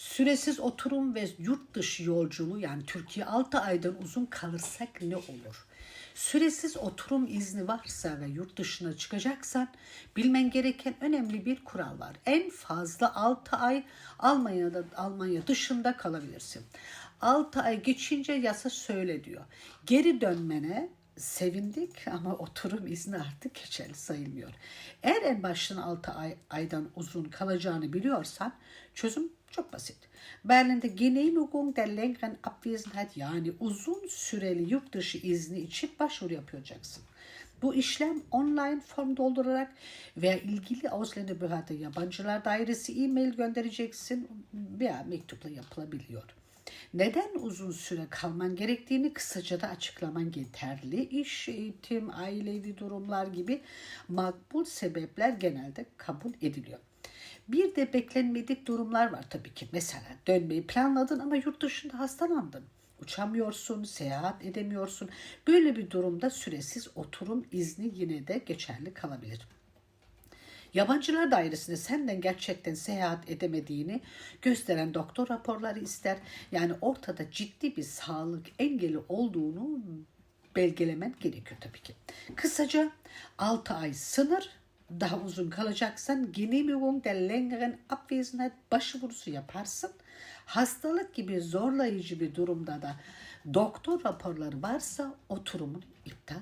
Süresiz oturum ve yurt dışı yolculuğu yani Türkiye 6 aydan uzun kalırsak ne olur? Süresiz oturum izni varsa ve yurt dışına çıkacaksan bilmen gereken önemli bir kural var. En fazla 6 ay Almanya'da Almanya dışında kalabilirsin. 6 ay geçince yasa söyle diyor. Geri dönmene sevindik ama oturum izni artık geçerli sayılmıyor. Eğer en baştan 6 ay, aydan uzun kalacağını biliyorsan çözüm çok basit. Berlin'de Genehmigung der längeren Abwesenheit yani uzun süreli yurt dışı izni için başvuru yapacaksın. Bu işlem online form doldurarak veya ilgili Ausländerbehörde yabancılar dairesi e-mail göndereceksin veya mektupla yapılabiliyor. Neden uzun süre kalman gerektiğini kısaca da açıklaman yeterli. İş, eğitim, ailevi durumlar gibi makbul sebepler genelde kabul ediliyor. Bir de beklenmedik durumlar var tabii ki. Mesela dönmeyi planladın ama yurt dışında hastalandın. Uçamıyorsun, seyahat edemiyorsun. Böyle bir durumda süresiz oturum izni yine de geçerli kalabilir. Yabancılar dairesinde senden gerçekten seyahat edemediğini gösteren doktor raporları ister. Yani ortada ciddi bir sağlık engeli olduğunu belgelemen gerekiyor tabii ki. Kısaca 6 ay sınır, daha uzun kalacaksan Genehmigung der längeren Abwesenheit başvurusu yaparsın. Hastalık gibi zorlayıcı bir durumda da doktor raporları varsa oturumun iptal.